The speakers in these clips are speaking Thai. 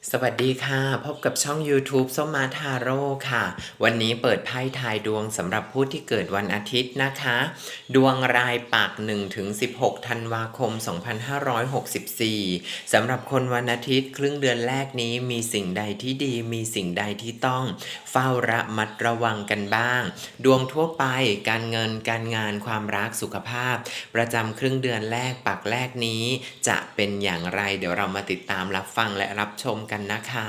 สวัสดีค่ะ พบกับช่อง YouTube ส้มมาทาโร่ค่ะ วันนี้เปิดไพ่ทายดวงสำหรับผู้ที่เกิดวันอาทิตย์นะคะ ดวงรายปัก1-16ธันวาคม 2564สำหรับคนวันอาทิตย์ครึ่งเดือนแรกนี้มีสิ่งใดที่ดี มีสิ่งใดที่ต้อง เฝ้าระมัดระวังกันบ้าง ดวงทั่วไปการเงินการงานความรักสุขภาพ ประจำครึ่งเดือนแรกปักแรกนี้ จะเป็นอย่างไร เดี๋ยวเรามาติดตามรับฟังและรับชมกันนะคะ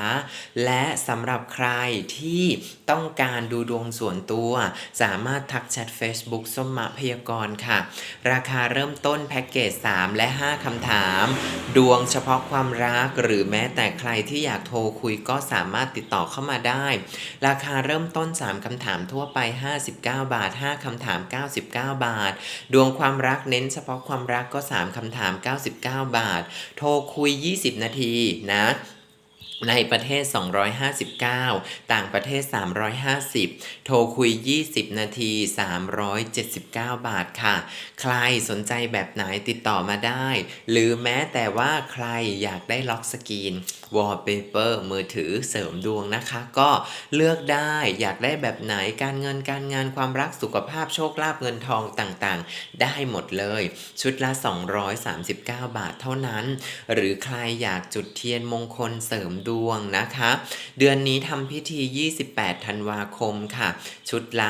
และสำหรับใครที่ต้องการดูดวงส่วนตัว สามารถทักแชท Facebook ส้มมะพยากรณ์ค่ะ ราคาเริ่มต้นแพ็กเกจ 3 และ 5 คำถาม ดวงเฉพาะความรัก หรือแม้แต่ใครที่อยากโทรคุยก็สามารถติดต่อเข้ามาได้ ราคาเริ่มต้น 3 คำถามทั่วไป 59 บาท 5 คำถาม 99 บาท ดวงความรักเน้นเฉพาะความรักก็ 3 คำถาม 99 บาท โทรคุย 20 นาทีนะ ในประเทศ 259 ต่างประเทศ 350 โทรคุย 20 นาที 379 บาทค่ะ ใครสนใจแบบไหนติดต่อมาได้ หรือแม้แต่ว่าใครอยากได้ล็อกสกรีนวอลเปเปอร์มือถือเสริมดวงนะคะ ก็เลือกได้อยากได้แบบไหนการเงินการงานความรักสุขภาพโชคลาภเงินทองต่างๆ ได้หมดเลย ชุดละ 239 บาทเท่านั้น หรือใครอยากจุดเทียนมงคลเสริมดวงวงนะคะ เดือนนี้ทำพิธี 28 ธันวาคมค่ะ ชุดละ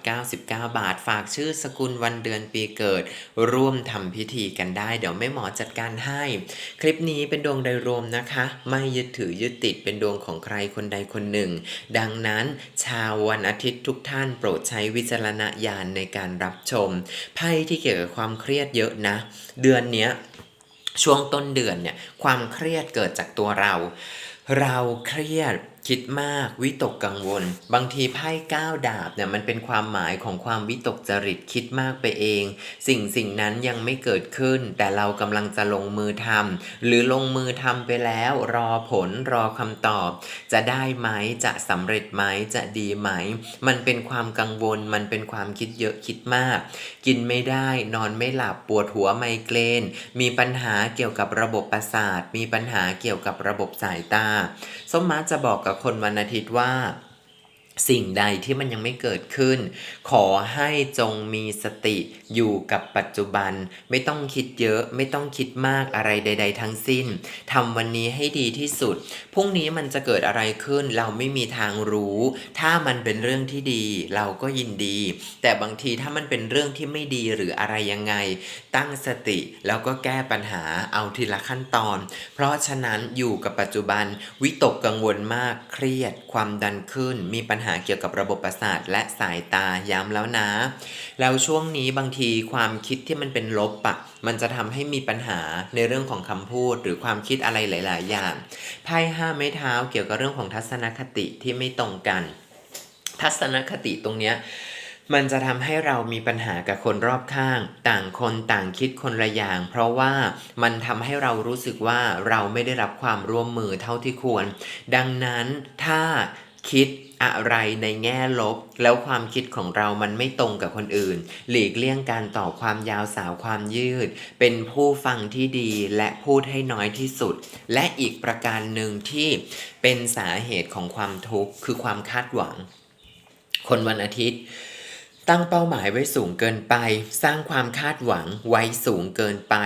199 บาท ฝากชื่อสกุลวันเดือนปีเกิด ร่วมทำพิธีกันได้ เดี๋ยวแม่หมอจัดการให้ คลิปนี้เป็นดวงโดยรวมนะคะ ไม่ยึดถือยึดติดเป็นดวงของใครคนใดคนหนึ่ง ดังนั้น ชาววันอาทิตย์ทุกท่านโปรดใช้วิจารณญาณในการรับชมไพ่ที่เกี่ยวกับความเครียดเยอะนะ เดือนเนี้ย ช่วงต้นเดือนเนี่ยความเครียดเกิดจากตัวเรา เราเครียด คิดมากวิตกกังวล บางทีไพ่ก้าวดาบเนี่ยมันเป็นความหมายของความวิตกจริตคิดมากไปเอง สิ่งสิ่งนั้นยังไม่เกิดขึ้น แต่เรากำลังจะลงมือทำหรือลงมือทำไปแล้ว รอผลรอคำตอบ จะได้ไหมจะสำเร็จไหมจะดีไหม มันเป็นความกังวล มันเป็นความคิดเยอะคิดมาก กินไม่ได้นอนไม่หลับปวดหัวไมเกรนมีปัญหาเกี่ยวกับระบบประสาท มีปัญหาเกี่ยวกับระบบสายตาส้มมาจะบอกกับคนวันอาทิตย์ว่า สิ่งใดที่มันยังไม่เกิดขึ้น ขอให้จงมีสติอยู่กับปัจจุบัน ไม่ต้องคิดเยอะไม่ต้องคิดมากอะไรใด ๆ ทั้งสิ้นทำวันนี้ให้ดีที่สุดพรุ่งนี้มันจะเกิดอะไรขึ้น เราไม่มีทางรู้ ถ้ามันเป็นเรื่องที่ดี เราก็ยินดี แต่บางทีถ้ามันเป็นเรื่องที่ไม่ดีหรืออะไรยังไง ตั้งสติแล้วก็แก้ปัญหาเอาทีละขั้นตอน เพราะฉะนั้นอยู่กับปัจจุบันวิตกกังวลมากเครียด ความดันขึ้นมีปัญหาเกี่ยวกับระบบประสาทและสายตาย้ำแล้วนะ แล้วช่วงนี้บางทีความคิดที่มันเป็นลบอะมันจะทำให้มีปัญหาในเรื่องของคำพูดหรือความคิดอะไรหลาย ๆ อย่างไพ่ห้าไม้เท้าเกี่ยวกับเรื่องของทัศนคติที่ไม่ตรงกัน ทัศนคติตรงเนี้ยมันจะทำให้เรามีปัญหากับคนรอบข้าง ต่างคนต่างคิดคนละอย่าง เพราะว่ามันทำให้เรารู้สึกว่าเราไม่ได้รับความร่วมมือเท่าที่ควร ดังนั้นถ้า คิดอะไรในแง่ลบ แล้วความคิดของเรามันไม่ตรงกับคนอื่น หลีกเลี่ยงการต่อความยาวสาวความยืด เป็นผู้ฟังที่ดีและพูดให้น้อยที่สุด และอีกประการหนึ่งที่เป็นสาเหตุของความทุกข์คือความคาดหวัง คนวันอาทิตย์ ตั้งเป้าหมายไว้สูงเกินไป สร้างความคาดหวังไว้สูงเกินไป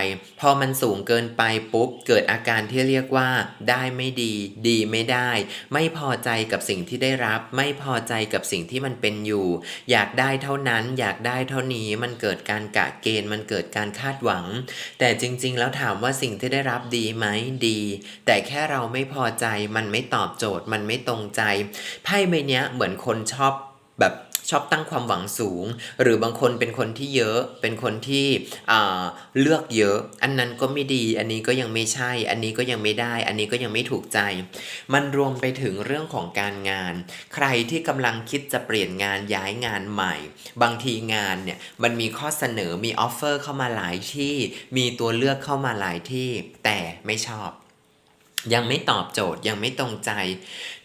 พอมันสูงเกินไปปุ๊บ เกิดอาการที่เรียกว่า ได้ไม่ดี ดีไม่ได้ ไม่พอใจกับสิ่งที่ได้รับ ไม่พอใจกับสิ่งที่มันเป็นอยู่ อยากได้เท่านั้น อยากได้เท่านี้มันเกิดการกะเกณฑ์มันเกิดการคาดหวัง แต่จริง ๆ แล้วถามว่าสิ่งที่ได้รับดีไหมดี แต่แค่เราไม่พอใจมันไม่ตอบโจทย์มันไม่ตรงใจไพ่ใบนี้เหมือนคนชอบแบบ ชอบตั้งความหวังสูง หรือบางคนเป็นคนที่เยอะเป็นคนที่เลือกเยอะ อันนั้นก็ไม่ดี อันนี้ก็ยังไม่ใช่ อันนี้ก็ยังไม่ได้ อันนี้ก็ยังไม่ถูกใจ มันรวมไปถึงเรื่องของการงาน ใครที่กำลังคิดจะเปลี่ยนงานย้ายงานใหม่ บางทีงานเนี่ยมันมีข้อเสนอมีออฟเฟอร์เข้ามาหลายที่ มีตัวเลือกเข้ามาหลายที่ แต่ไม่ชอบ ยังไม่ตอบโจทย์ยังไม่ตรงใจ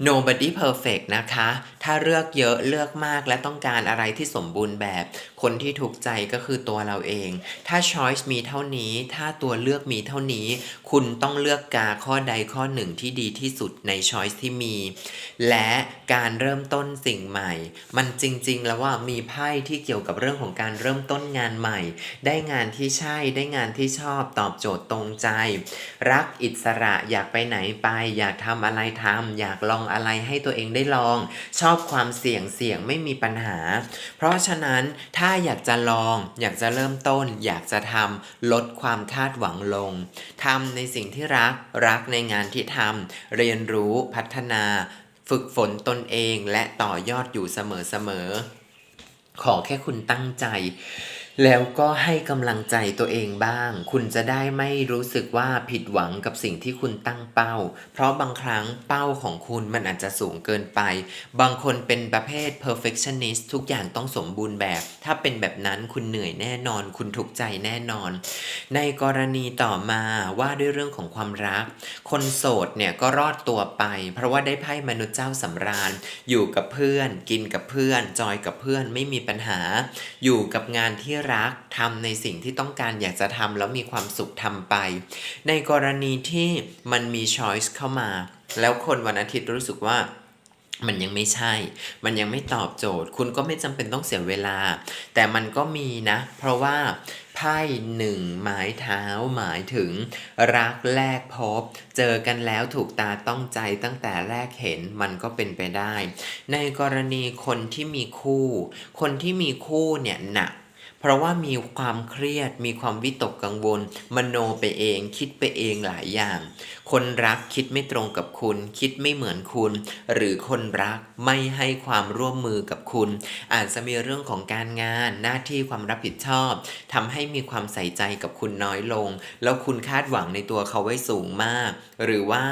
nobody perfect นะคะ ถ้าเลือกเยอะเลือกมากและต้องการอะไรที่สมบูรณ์แบบ คนที่ถูกใจก็คือตัวเราเอง ถ้า choice มีเท่านี้ ถ้าตัวเลือกมีเท่านี้ คุณต้องเลือกกาข้อใดข้อหนึ่งที่ดีที่สุดใน choice ที่มี และการเริ่มต้นสิ่งใหม่ มันจริงๆ แล้วว่ามีไพ่ที่เกี่ยวกับเรื่องของการเริ่มต้นงานใหม่ ได้งานที่ใช่ได้งานที่ชอบตอบโจทย์ตรงใจ รักอิสระอยากไปไหนไป อยากทำอะไรทำอยากลองอะไรให้ตัวเองได้ลอง ชอบความเสี่ยงเสี่ยงไม่มีปัญหา เพราะฉะนั้นถ้าอยากจะลอง อยากจะเริ่มต้น อยากจะทำลดความคาดหวังลงทำในสิ่งที่รักรักในงานที่ทำเรียนรู้พัฒนา ฝึกฝนตนเองและต่อยอดอยู่เสมอๆขอแค่คุณตั้งใจ แล้วก็ให้กำลังใจตัวเองบ้าง คุณจะได้ไม่รู้สึกว่าผิดหวังกับสิ่งที่คุณตั้งเป้า เพราะบางครั้งเป้าของคุณมันอาจจะสูงเกินไป บางคนเป็นประเภท perfectionist ทุกอย่างต้องสมบูรณ์แบบ ถ้าเป็นแบบนั้นคุณเหนื่อยแน่นอน คุณทุกข์ใจแน่นอน ในกรณีต่อมาว่าด้วยเรื่องของความรัก คนโสดเนี่ยก็รอดตัวไป เพราะว่าได้ไพ่มนุษย์เจ้าสำราญ อยู่กับเพื่อน กินกับเพื่อน จอยกับเพื่อนไม่มีปัญหา อยู่กับงานที่รักทำในสิ่งที่ต้องการอยากจะทำแล้วมีความสุขทำไป ในกรณีที่มันมีช้อยส์เข้ามา แล้วคนวันอาทิตย์รู้สึกว่ามันยังไม่ใช่ มันยังไม่ตอบโจทย์ คุณก็ไม่จำเป็นต้องเสียเวลา แต่มันก็มีนะ เพราะว่าไพ่หนึ่งไม้เท้าหมายถึง รักแรกพบ เจอกันแล้วถูกตาต้องใจตั้งแต่แรกเห็นมันก็เป็นไปได้ ในกรณีคนที่มีคู่ คนที่มีคู่เนี่ยหนัก เพราะว่ามีความเครียดมีความวิตกกังวล มโนไปเองคิดไปเองหลายอย่าง คนรักคิดไม่ตรงกับคุณ คิดไม่เหมือนคุณ หรือคนรักไม่ให้ความร่วมมือกับคุณ อาจจะมีเรื่องของการงานหน้าที่ความรับผิดชอบทำให้มีความใส่ใจกับคุณน้อยลง แล้วคุณคาดหวังในตัวเขาไว้สูงมาก หรือว่า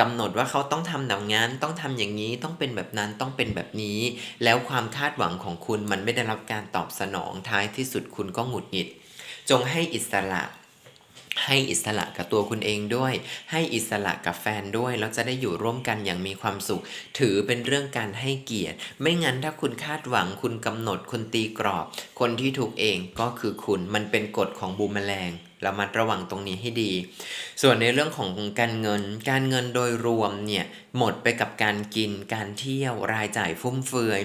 กำหนดว่าเขาต้องทำแบบนั้นต้องทำอย่างนี้ต้องเป็นแบบนั้นต้องเป็นแบบนี้ แล้วความคาดหวังของคุณมันไม่ได้รับการตอบสนองท้ายที่สุดคุณก็หงุดหงิด จงให้อิสระ ให้อิสระกับตัวคุณเองด้วย ให้อิสระกับแฟนด้วย แล้วจะได้อยู่ร่วมกันอย่างมีความสุข ถือเป็นเรื่องการให้เกียรติ ไม่งั้นถ้าคุณคาดหวังคุณกำหนดคุณตีกรอบ คนที่ถูกเองก็คือคุณมันเป็นกฎของบูมแมลง ระมัดระวังตรงนี้ให้ดี ส่วนในเรื่องของการเงิน การเงินโดยรวมเนี่ยหมดไปกับการกิน การเที่ยวรายจ่ายฟุ่มเฟือย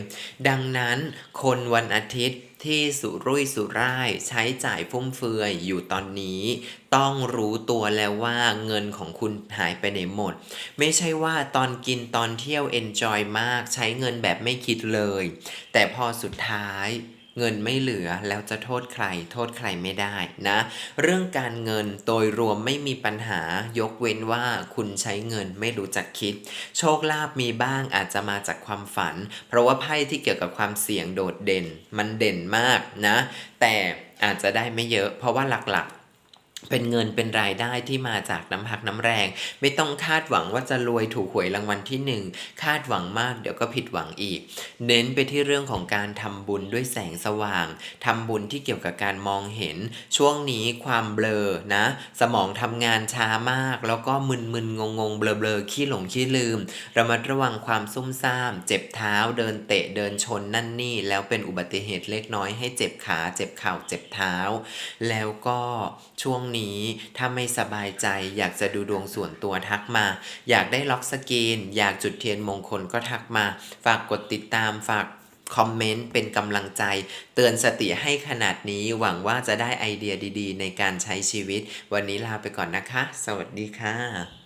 ดังนั้นคนวันอาทิตย์ที่สุรุ่ยสุร่ายใช้จ่ายฟุ่มเฟือยอยู่ตอนนี้ ต้องรู้ตัวแล้วว่าเงินของคุณหายไปไหนหมด ไม่ใช่ว่าตอนกินตอนเที่ยว enjoy มากใช้เงินแบบไม่คิดเลย แต่พอสุดท้าย เงินไม่เหลือแล้วจะโทษใคร โทษใครไม่ได้นะ เรื่องการเงินโดยรวมไม่มีปัญหายกเว้นว่าคุณใช้เงินไม่รู้จักคิด โชคลาภมีบ้างอาจจะมาจากความฝัน เพราะว่าไพ่ที่เกี่ยวกับความเสี่ยงโดดเด่น มันเด่นมากนะ แต่อาจจะได้ไม่เยอะ เพราะว่าหลักๆ เป็นเงินเป็นรายได้ที่มาจากน้ำพักน้ำแรง ไม่ต้องคาดหวังว่าจะรวยถูกหวยรางวัลที่หนึ่งคาดหวังมากเดี๋ยวก็ผิดหวังอีก เน้นไปที่เรื่องของการทำบุญด้วยแสงสว่างทำบุญที่เกี่ยวกับการมองเห็น ช่วงนี้ความเบลอนะ สมองทำงานช้ามาก แล้วก็มึนๆงงๆเบลอๆขี้หลงขี้ลืมระมัดระวังความซุ่มซ่าม เจ็บเท้าเดินเตะเดินชนนั่นนี่ แล้วเป็นอุบัติเหตุเล็กน้อยให้เจ็บขาเจ็บเข่าเจ็บเท้า แล้วก็ ช่วงนี้ถ้าไม่สบายใจ อยากจะดูดวงส่วนตัวทักมา อยากได้ล็อกสกีนอยากจุดเทียนมงคลก็ทักมา ฝากกดติดตามฝากคอมเมนต์เป็นกำลังใจ เตือนสติให้ขนาดนี้หวังว่าจะได้ไอเดียดีๆ ในการใช้ชีวิต วันนี้ลาไปก่อนนะคะ สวัสดีค่ะ